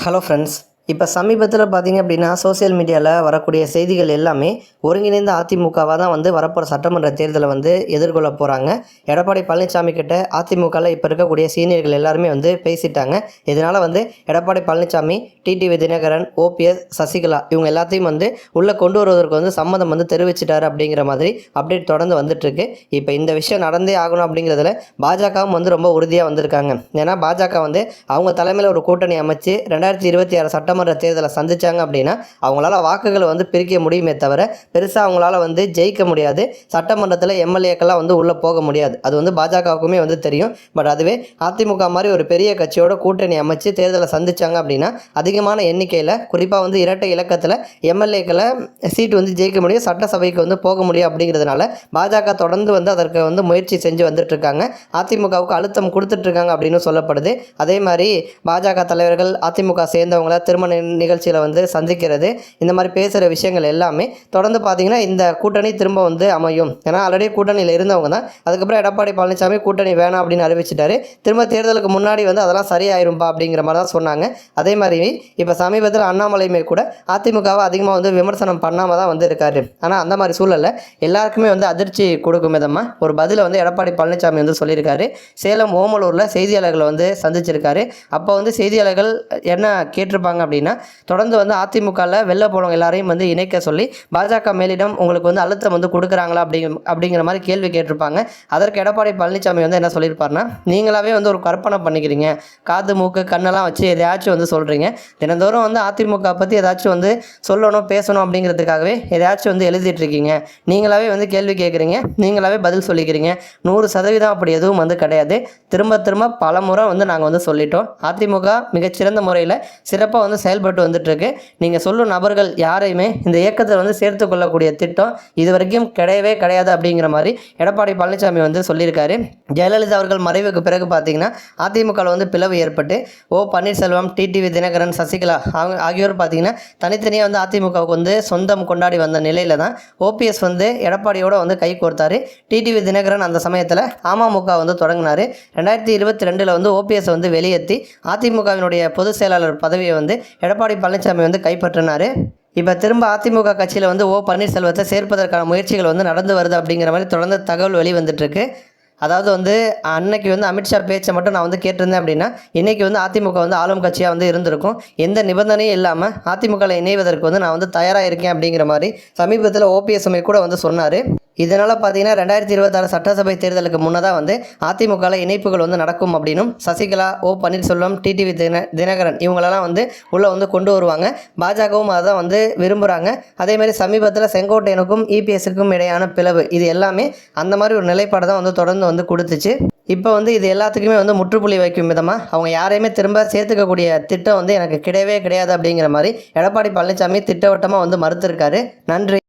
Hello friends இப்போ சமீபத்தில் பார்த்தீங்க அப்படின்னா சோஷியல் மீடியாவில் வரக்கூடிய செய்திகள் எல்லாமே ஒருங்கிணைந்த அதிமுகவாக தான் வந்து வரப்போகிற சட்டமன்ற தேர்தலை வந்து எதிர்கொள்ள போகிறாங்க எடப்பாடி பழனிசாமி கிட்ட அதிமுகவில் இப்போ இருக்கக்கூடிய சீனியர்கள் எல்லாருமே வந்து பேசிட்டாங்க. இதனால் வந்து எடப்பாடி பழனிசாமி டிடிவி தினகரன் ஓபிஎஸ் சசிகலா இவங்க எல்லாத்தையும் வந்து உள்ளே கொண்டு வருவதற்கு வந்து சம்மதம் வந்து தெரிவிச்சிட்டாரு அப்படிங்கிற மாதிரி அப்டேட் தொடர்ந்து வந்துட்டுருக்கு. இப்போ இந்த விஷயம் நடந்தே ஆகணும் அப்படிங்கிறதுல பாஜகவும் வந்து ரொம்ப உறுதியாக வந்திருக்காங்க. ஏன்னா பாஜக வந்து அவங்க தலைமையில் ஒரு கூட்டணி அமைச்சு ரெண்டாயிரத்தி இருபத்தி ஆறு சட்டமன்ற தேர்தலை சந்தித்தாங்க அப்படின்னா அவங்களால வாக்குகளை வந்து பிரிக்க முடியுமே தவிர பெருசாக அவங்களால வந்து ஜெயிக்க முடியாது. சட்டமன்றத்தில் எம்எல்ஏக்கெல்லாம் வந்து உள்ளே போக முடியாது. அது வந்து பாஜகவுக்குமே வந்து தெரியும். பட் அதுவே அதிமுக மாதிரி ஒரு பெரிய கட்சியோட கூட்டணி அமைச்சு தேர்தலை சந்தித்தாங்க அப்படின்னா அதிகமான எண்ணிக்கையில் குறிப்பாக வந்து இரட்டை இலக்கத்தில் எம்எல்ஏக்களை சீட்டு வந்து ஜெயிக்க முடியும் சட்டசபைக்கு வந்து போக முடியும் அப்படிங்கிறதுனால பாஜக தொடர்ந்து வந்து அதற்கு வந்து முயற்சி செஞ்சு வந்துட்டு இருக்காங்க அதிமுகவுக்கு அழுத்தம் கொடுத்துட்டு இருக்காங்க அப்படின்னு சொல்லப்படுது. அதே மாதிரி பாஜக தலைவர்கள் அதிமுக சேர்ந்தவங்கள திருமண நிகழ்ச்சியில் வந்து சந்திக்கிறது. இந்த மாதிரி பேசுகிற விஷயங்கள் எல்லாமே தொடர்ந்து பார்த்தீங்கன்னா இந்த கூட்டணி திரும்ப வந்து அமையும். ஏன்னா ஆல்ரெடி கூட்டணியில் இருந்தவங்க தான் அதுக்கப்புறம் எடப்பாடி பழனிசாமி கூட்டணி வேணாம் அப்படின்னு அறிவிச்சிட்டாரு. திரும்ப தேர்தலுக்கு முன்னாடி வந்து அதெல்லாம் சரியாயிரும்பா அப்படிங்கிற மாதிரி தான் சொன்னாங்க. அதே மாதிரி இப்போ சமீபத்தில் அண்ணாமலையுமே கூட அதிமுகவை அதிகமாக வந்து விமர்சனம் பண்ணாமல் தான் வந்து இருக்காரு ஆனால் அந்த மாதிரி சூழலில் எல்லாருக்குமே வந்து அதிர்ச்சி கொடுக்கும் விதமாக ஒரு பதிலை வந்து எடப்பாடி பழனிசாமி வந்து சொல்லியிருக்காரு. சேலம் ஓமலூரில் செய்தியாளர்களை வந்து சந்திச்சிருக்காரு. அப்போ வந்து செய்தியாளர்கள் என்ன கேட்டிருப்பாங்க அப்படின்னா தொடர்ந்து வந்து அதிமுகவில் வெளில போனவங்க எல்லாரையும் வந்து இணைக்க சொல்லி பாஜக மேலிடம் உங்களுக்கு வந்து அழுத்தம் வந்து கொடுக்குறாங்களா அப்படிங்க அப்படிங்கிற மாதிரி கேள்வி கேட்டிருப்பாங்க. அதற்கு எடப்பாடி பழனிசாமி வந்து என்ன சொல்லியிருப்பாருன்னா நீங்களாவே வந்து ஒரு கற்பனை பண்ணிக்கிறீங்க. காது மூக்கு கண்ணெல்லாம் வச்சு எதையாச்சும் வந்து சொல்கிறீங்க தினந்தோறும் வந்து அதிமுக பற்றி ஏதாச்சும் வந்து சொல்லணும் பேசணும் அப்படிங்கிறதுக்காகவே எதையாச்சும் வந்து எழுதிட்டுருக்கீங்க. நீங்களாவே வந்து கேள்வி கேட்குறீங்க. நீங்களாவே பதில் சொல்லிக்கிறீங்க. நூறு சதவீதம் அப்படி எதுவும் வந்து கிடையாது. திரும்ப திரும்ப பல முறை வந்து நாங்கள் வந்து சொல்லிட்டோம். அதிமுக மிகச்சிறந்த முறையில் சிறப்பாக வந்து செயல்பட்டு வந்துட்டுருக்கு. நீங்கள் சொல்லும் நபர்கள் யாரையுமே இந்த இயக்கத்தில் வந்து சேர்த்து கொள்ளக்கூடிய திட்டம் இது வரைக்கும் கிடையவே கிடையாது அப்படிங்கிற மாதிரி எடப்பாடி பழனிசாமி வந்து சொல்லியிருக்காரு. ஜெயலலிதா அவர்கள் மறைவுக்கு பிறகு பார்த்தீங்கன்னா அதிமுகவில் வந்து பிளவு ஏற்பட்டு ஓ பன்னீர்செல்வம் டிடிவி தினகரன் சசிகலா அவங்க ஆகியோர் பார்த்தீங்கன்னா தனித்தனியாக வந்து அதிமுகவுக்கு வந்து சொந்தம் கொண்டாடி வந்த நிலையில தான் ஓபிஎஸ் வந்து எடப்பாடியோட வந்து கை கோர்த்தாரு. டிடிவி தினகரன் அந்த சமயத்தில் அமமுக வந்து தொடங்கினார். ரெண்டாயிரத்தி இருபத்தி ரெண்டில் வந்து ஓபிஎஸ் வந்து வெளியேற்றி அதிமுகவினுடைய பொதுச் செயலாளர் பதவியை வந்து எடப்பாடி பழனிசாமி வந்து கைப்பற்றினார். இப்போ திரும்ப அதிமுக கட்சியில் வந்து ஓ பன்னீர்செல்வத்தை சேர்ப்பதற்கான முயற்சிகள் வந்து நடந்து வருது அப்படிங்கிற மாதிரி தொடர்ந்து தகவல் வெளிவந்துட்டுருக்கு அதாவது வந்து அன்னைக்கு வந்து அமித்ஷா பேச்சை மட்டும் நான் வந்து கேட்டிருந்தேன் அப்படின்னா இன்றைக்கி வந்து அதிமுக வந்து ஆளும் கட்சியாக வந்து இருந்திருக்கும். எந்த நிபந்தனையும் இல்லாமல் அதிமுகவில் இணைவதற்கு வந்து நான் வந்து தயாராக இருக்கேன் அப்படிங்கிற மாதிரி சமீபத்தில் ஓபிஎஸ்எம்ஐ கூட வந்து சொன்னார். இதனால் பார்த்தீங்கன்னா ரெண்டாயிரத்தி இருபத்தாறு சட்டசபை தேர்தலுக்கு முன்னதாக வந்து அதிமுகவில் இணைப்புகள் வந்து நடக்கும் அப்படின்னும் சசிகலா ஓ பன்னீர்செல்வம் டிடிவி தின தினகரன் இவங்களெல்லாம் வந்து உள்ளே வந்து கொண்டு வருவாங்க. பாஜகவும் அதை தான் வந்து விரும்புகிறாங்க அதேமாதிரி சமீபத்தில் செங்கோட்டையனுக்கும் இபிஎஸ்க்கும் இடையான பிளவு இது எல்லாமே அந்த மாதிரி ஒரு நிலைப்பாடு தான் வந்து தொடர்ந்து வந்து கொடுத்துச்சு. இப்போ வந்து இது எல்லாத்துக்குமே வந்து முற்றுப்புள்ளி வைக்கும் விதமாக அவங்க யாரையுமே திரும்ப சேர்த்துக்கக்கூடிய திட்டம் வந்து எனக்கு கிடையவே கிடையாது அப்படிங்கிற மாதிரி எடப்பாடி பழனிசாமி திட்டவட்டமாக வந்து மறுத்திருக்காரு. நன்றி.